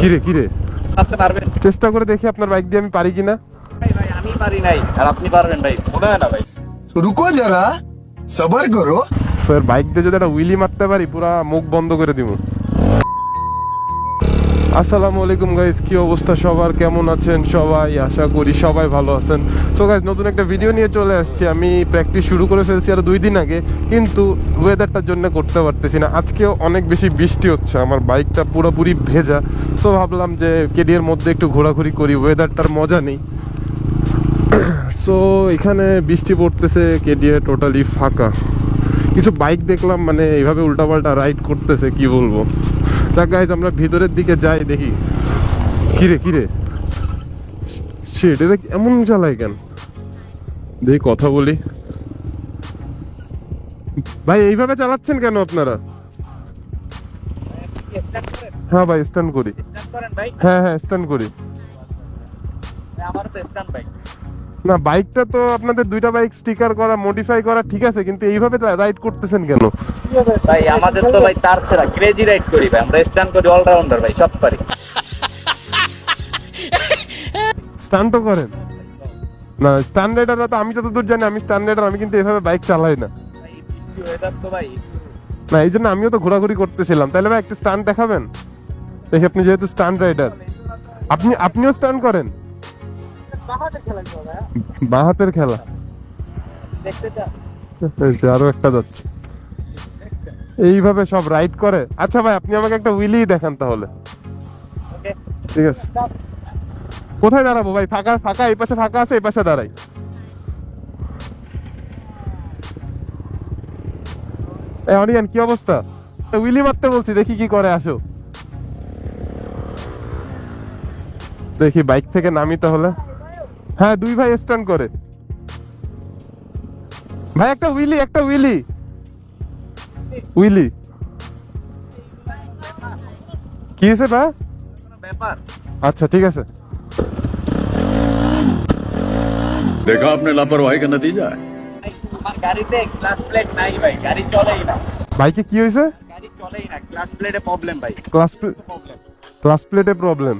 কিরে কিরে? আপনি পারবেন? চেষ্টা করে দেখি আপনার বাইক দিয়ে আমি পারি কিনা। ভাই আমি পারি নাই আর আপনি পারবেন ভাই মনে হয় না ভাই। রুকো যারা সবার করো। স্যার বাইক দিয়ে যদি একটা উইলি মারতে পারি পুরা মুখ বন্ধ করে দিব। আসসালামু আলাইকুম গাইস কি অবস্থা সবার? কেমন আছেন সবাই? আশা করি সবাই ভালো আছেন। সো গাইস নতুন একটা ভিডিও নিয়ে চলে আসছি। আমি প্র্যাকটিস শুরু করে ফেলছি আর দুই দিন আগে, কিন্তু ওয়েদারটার জন্য করতে পারতেছি না। আজকেও অনেক বেশি বৃষ্টি হচ্ছে, আমার বাইকটা পুরোপুরি ভেজা। সো ভাবলাম যে কেডিএর মধ্যে একটু ঘোরাঘুরি করি ওয়েদারটার মজা নেই। সো এখানে বৃষ্টি পড়তেছে, কেডিএ টোটালি ফাঁকা। কিছু বাইক দেখলাম মানে এইভাবে উল্টাপাল্টা রাইড করতেছে, কি বলব? যাক গাইজ আমরা ভিতরের দিকে যাই, দেখি। কিরে কিরে? সেট এটা এমন চালায় কেন? দেখি, কথা বলি। ভাই, এইভাবে চালাচ্ছেন কেন আপনারা? হ্যাঁ ভাই স্ট্যান্ড করি। হ্যাঁ হ্যাঁ স্ট্যান্ড করি। না বাইকটা তো আপনাদের দুইটা বাইক স্টিকার করা মডিফাই করা ঠিক আছে, কিন্তু এইভাবে রাইড করতেছেন কেন? ভাই আমাদের তো ভাই তার ছেড়া ক্রেজি রাইড করি ভাই আমরা স্ট্যান্ড করি অলরাউন্ডার ভাই সব পারি। স্টান্টও করেন। না স্ট্যান্ড রাইডাররা তো আমি যতদূর জানি আমি স্ট্যান্ড রাইডার আমি কিন্তু এভাবে বাইক চালাই না। না এই জন্য আমিও তো ঘোরাঘুরি করতেছিলাম। তাহলে ভাই একটা স্টান্ট দেখাবেন? দেখি আপনি যেহেতু স্টান্ট রাইডার আপনি আপনিও স্টান্ট করেন? বাঁ হাতের খেলা। দেখতে চান? আরও একটা যাচ্ছে। এইভাবে সব রাইড করে? আচ্ছা ভাই আপনি আমাকে একটা উইলি দেখান তাহলে। ঠিক আছে। কোথায় দাঁড়াবো ভাই? ফাঁকা ফাঁকা এই পাশে ফাঁকা আছে এই পাশে দাঁড়াই। এই অনিয়ান কি অবস্থা? উইলি মারতে বলছি দেখি কি করে আসো। দেখি বাইক থেকে নামি তাহলে। হ্যাঁ দুই ভাই স্ট্যান্ড করে। ভাই একটা উইলি একটা উইলি উইলি। কি আছে বা ব্যাপার। আচ্ছা ঠিক আছে। দেখা আপনি লাপরওয়াহি কা নতিজা আমার গাড়িতে ক্লাস প্লেট নাই ভাই গাড়ি চলেই না। বাইকে কি হইছে গাড়ি চলেই না ক্লাস প্লেটে প্রবলেম ভাই। ক্লাস প্লেট ক্লাস প্লেটে প্রবলেম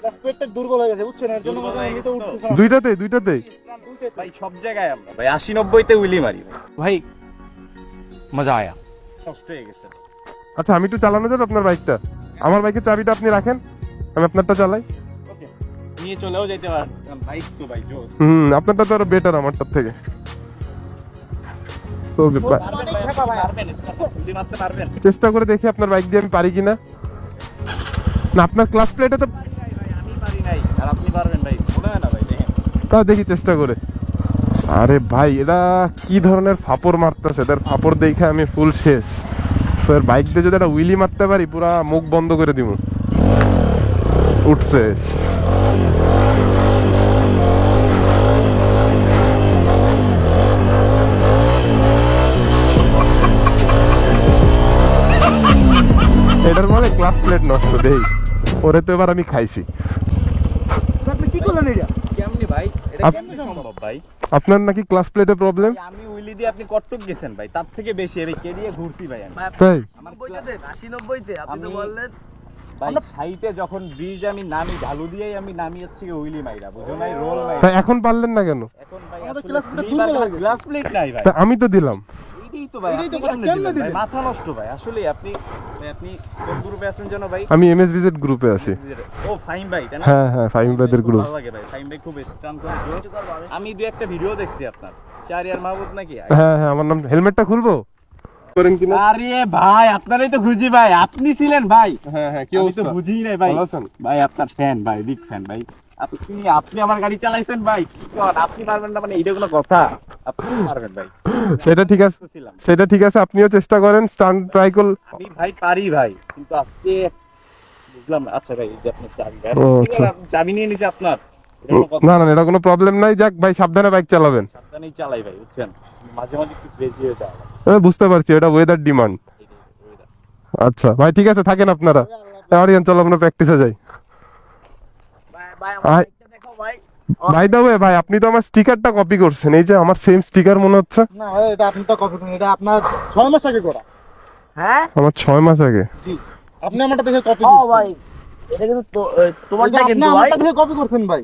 ক্লাস প্লেটটা দুর্বল হয়ে গেছে বুঝছেন? এর জন্য মনে হয় তো। উঠতেছে না। দুইটাতে দুইটাতে। ভাই সব জায়গায় আমরা। ভাই 80 90 তে উইলি মারি। ভাই মজা আয়া। কষ্ট হয়ে গেছে। আচ্ছা আমি একটু চালানো যাবে আপনার বাইকটা? আমার বাইকের চাবিটা আপনি রাখেন আমি আপনারটা চালাই। নিয়ে চলেও যেতে পারেন। বাইক তো ভাই জোস। হুম আপনারটা তো আরও বেটার আমারটার থেকে। তো চেষ্টা করে দেখি আপনার বাইক দিয়ে আমি পারি কিনা। না আপনার ক্লাস প্লেটে তো আমি পারি নাই আর আপনি পারবেন ভাই না ভাই দেখেন। তাও দেখি চেষ্টা করে। আরে ভাই এরা কি ধরনের ফাপড় মারতেছে? এদের ফাপড় দেখে আমি ফুল শেষ। স্যার বাইক দিয়ে যদি একটা উইলি মারতে পারি পুরা মুখ বন্ধ করে দিব উঠছে। এটার মানে ক্লাস প্লেট নষ্ট দেই। ওরে তো এবার আমি খাইছি। কেমনি ভাই? এটা কেমনি সম্ভব ভাই? আপনার নাকি ক্লাস প্লেটে প্রবলেম আমি উইলি দিয়ে আপনি কটটুক গেছেন ভাই তার থেকে বেশি আমি কেডিয়ে ঘুরছি ভাই আমি। তাই? আমার 80 90 তে আপনি তো বললেন। ভাই সাইটে যখন ব্রিজ আমি নামি ঢালু দিয়েই আমি নামি হচ্ছে উইলি মাইরা বুঝো নাই রোল মাইরা। তাই এখন পারলেন না কেন? এখন ভাই ক্লাস প্লেট নাই ভাই। আমি তো দিলাম। গ্রুপে আমি এমএস ভিজিট গ্রুপে আছি। ও ফাইম ভাই তাই না? হ্যাঁ হ্যাঁ ফাইম খুব গ্রুপ ভালো লাগে ভাই ফাইম ভাই খুব স্ট্রং করে আমি দু একটা ভিডিও দেখছি আপনার। চারিয়ার মাহবুব নাকি? হ্যাঁ হ্যাঁ আমার নাম হেলমেটটা খুলবো? করেন কিনা আরে ভাই আপনারাই তো খুঁজি ভাই আপনি ছিলেন ভাই। হ্যাঁ হ্যাঁ আমি তো বুঝিই নাই ভাই। ভাই আপনার ফ্যান ভাই বিগ ফ্যান ভাই। আপনি আপনি আমার গাড়ি চালাইছেন ভাই আপনি পারবেন না মানে এইটা কোনো কথা? আপনি পারবেন ভাই। সেটা ঠিক আছে সেটা ঠিক আছে আপনিও চেষ্টা করেন স্টান্ট ট্রাই করল আমি ভাই পারি ভাই কিন্তু আজকে বুঝলাম আচ্ছা ভাই যে আপনার চাবি আচ্ছা। চাবি নিয়ে নিছে আপনার। এটা না না এটা কোনো প্রবলেম নাই যাক ভাই সাবধানে বাইক চালাবেন। সাবধানেই চালাই ভাই বুঝছেন? মাঝে মাঝে একটু ক্রেজি হয়ে আমি বুঝতে পারছি এটা ওয়েদার ডিমান্ড আচ্ছা ভাই ঠিক আছে থাকেন আপনারা। আরিয়ান চলো আমরা প্র্যাকটিসে যাই। ভাই দা ভাই আপনি তো আমার স্টিকারটা কপি করছেন এই যে আমার সেম স্টিকার মনে হচ্ছে। না এটা আপনি তো কপি করেন এটা আপনার ছয় মাস আগে করা। আমার ছয় মাস আগে। জি আপনি আমারটা দেখে কপি ও ভাই এটা কিন্তু তোমারটা আপনি কিন্তু ভাই। আমারটা থেকে কপি করছেন ভাই।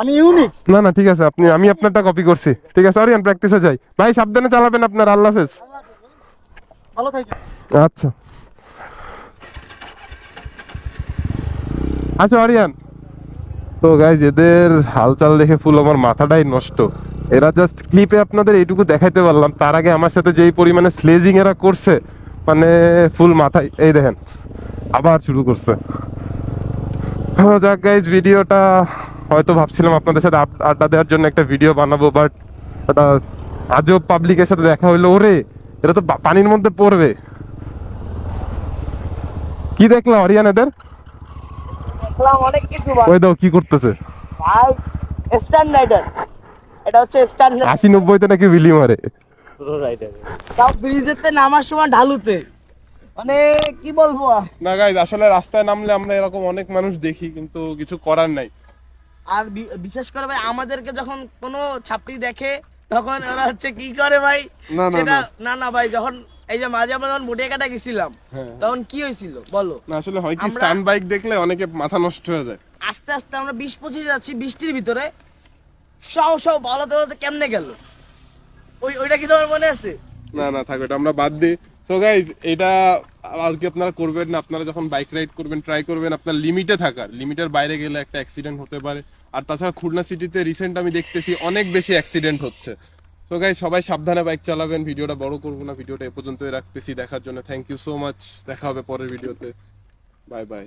আমি ইউনিক না না ঠিক আছে আপনি আমি আপনারটা কপি করছি। ঠিক আছে অরিয়ান প্র্যাকটিসে যাই। ভাই সাবধানে চালাবেন আপনার আল্লাহ হাফেজ। ভালো থাকবেন। আচ্ছা। আচ্ছা অরিয়ান তো গাইজ এদের হালচাল দেখে ফুল আমার মাথাটাই নষ্ট। এরা জাস্ট ক্লিপে আপনাদের এইটুকু দেখাইতে পারলাম। তার আগে আমার সাথে যেই পরিমাণে স্লেজিং এরা করছে মানে ফুল মাথায় এই দেখেন, আবার শুরু করছে। ও যাক গাইজ ভিডিওটা হয়তো ভাবছিলাম আপনাদের সাথে আড্ডা দেওয়ার জন্য একটা ভিডিও বানাবো বাট এটা আজও পাবলিকের সাথে দেখা হইল। ওরে এটা তো পানির মধ্যে পড়বে। কি দেখলা অরিয়ান এদের? দেখলাম অনেক কিছু ওই দাও কি করতেছে? ভাই স্ট্যান্ডার্ডার এটা হচ্ছে স্ট্যান্ডার্ড আশি নব্বইতে নাকি বিলি মারে? তাও ব্রিজেতে নামার সময় ঢালুতে। মানে কি বলব আর? না গাইজ আসলে রাস্তায় নামলে আমরা এরকম অনেক মানুষ দেখি কিন্তু কিছু করার নাই। আর বিশেষ করে ভাই আমাদেরকে যখন কোনো ছাপড়ি দেখে তখন ওরা হচ্ছে কি করে ভাই? না। না না ভাই যখন এই যে মাঝে আমরা যখন মুটিয়ে কাটা গেছিলাম তখন কি হয়েছিল? বলো। না আসলে হয় কি বাইক দেখলে অনেকে মাথা নষ্ট হয়ে যায়। আস্তে আস্তে আমরা বিশ পঁচিশ যাচ্ছি বৃষ্টির ভিতরে। সব সব বলাতে বলতে কেমনে গেল? ওই ওইটা কি তোমার মনে আছে? না না থাকবে এটা আমরা বাদ দিই। তো গাইজ এটা আর কি আপনারা করবেন না আপনারা যখন বাইক রাইড করবেন ট্রাই করবেন আপনার লিমিটে থাকার। লিমিটের বাইরে গেলে একটা অ্যাক্সিডেন্ট হতে পারে। আর তাছাড়া খুলনা সিটিতে রিসেন্ট আমি দেখতেছি অনেক বেশি অ্যাক্সিডেন্ট হচ্ছে। তো গাই সবাই সাবধানে বাইক চালাবেন। ভিডিওটা বড় করব না, ভিডিওটা এ পর্যন্তই রাখতেছি। দেখার জন্য থ্যাংক ইউ সো মাচ দেখা হবে পরের ভিডিওতে। Bye bye